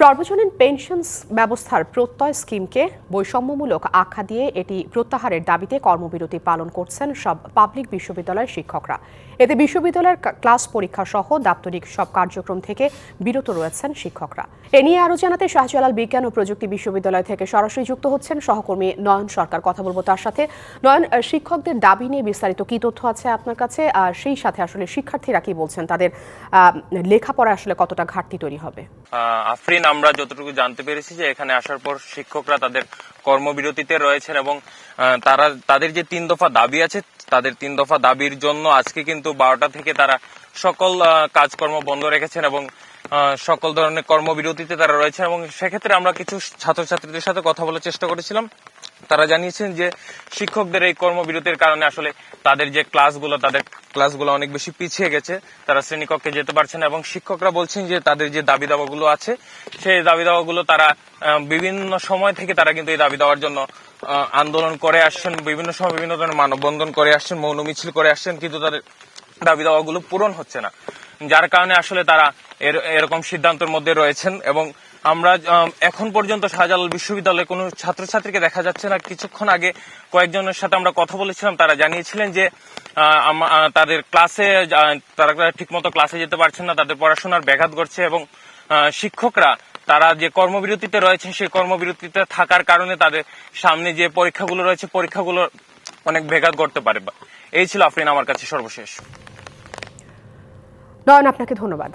সর্বজনীন পেনশন ব্যবস্থার প্রত্যয় স্কিমকে বৈষম্যমূলক আখ্যা দিয়ে এটি প্রত্যাহারের দাবিতে কর্মবিরতি পালন করছেন সব পাবলিক বিশ্ববিদ্যালয়ের শিক্ষকরা। এতে বিশ্ববিদ্যালয়ের ক্লাস পরীক্ষা সহ দাপ্তরিক সব কার্যক্রম থেকে বিরত রয়েছেন শিক্ষকরা। এ নিয়ে আরও জানাতে শাহজালাল বিজ্ঞান ও প্রযুক্তি বিশ্ববিদ্যালয় থেকে সরাসরি যুক্ত হচ্ছেন সহকর্মী নয়ন সরকার। কথা বলব তার সাথে। নয়ন শিক্ষকদের দাবি নিয়ে বিস্তারিত কি তথ্য আছে আপনার কাছে? আর সেই সাথে আসলে শিক্ষার্থীরা কি বলছেন? তাদের লেখাপড়া আসলে কতটা ঘাটতি তৈরি হবে? আফরিন, আমরা যতটুকু জানতে পেরেছি যে এখানে আসার পর শিক্ষকরা তাদের কর্মবিরতিতে রয়েছেন এবং তারা, তাদের যে তিন দফা দাবি আছে, তাদের তিন দফা দাবির জন্য আজকে কিন্তু বারোটা থেকে তারা সকল কাজকর্ম বন্ধ রেখেছেন এবং সকল ধরনের কর্মবিরতিতে তারা রয়েছেন এবং সেক্ষেত্রে আমরা কিছু ছাত্রছাত্রীদের সাথে কথা বলার চেষ্টা করেছিলাম। তারা জানিয়েছেন যে শিক্ষকদের এই কর্মবিরতির কারণে আসলে তাদের যে ক্লাসগুলো, তাদের ক্লাসগুলো অনেক বেশি পিছিয়ে গেছে। তারা শ্রেণীকক্ষে যেতে পারছে না এবং শিক্ষকরা বলছেন যে তাদের যে দাবি দাওয়াগুলো আছে, সেই দাবি দাওয়াগুলো তারা বিভিন্ন সময় থেকে তারা কিন্তু এই দাবি দেওয়ার জন্য আন্দোলন করে আসছেন, বিভিন্ন সময় বিভিন্ন ধরনের মানববন্ধন করে আসছেন মৌন মিছিল করে আসছেন, কিন্তু তাদের দাবি দাওয়াগুলো পূরণ হচ্ছে না। যার কারণে আসলে তারা এর- এরকম সিদ্ধান্তের মধ্যে রয়েছেন এবং আমরা এখন পর্যন্ত শাহজালাল বিশ্ববিদ্যালয়ে কোনো ছাত্রছাত্রীকে দেখা যাচ্ছে না। কিছুক্ষণ আগে কয়েকজনের সাথে আমরা কথা বলেছিলাম, তারা জানিয়েছিলেন যে তাদের ক্লাসে তারা ঠিকমতো ক্লাসে যেতে পারছেন না, তাদের পড়াশোনার ব্যাঘাত ঘটছে এবং শিক্ষকরা, তারা যে কর্মবিরতিতে রয়েছেন, সেই কর্মবিরতিতে থাকার কারণে তাদের সামনে যে পরীক্ষাগুলো রয়েছে, পরীক্ষাগুলো অনেক ব্যাঘাত ঘটতে পারে। এই ছিল আফরিন, আমার কাছে সর্বশেষ। নয়ন, আপনাকে ধন্যবাদ।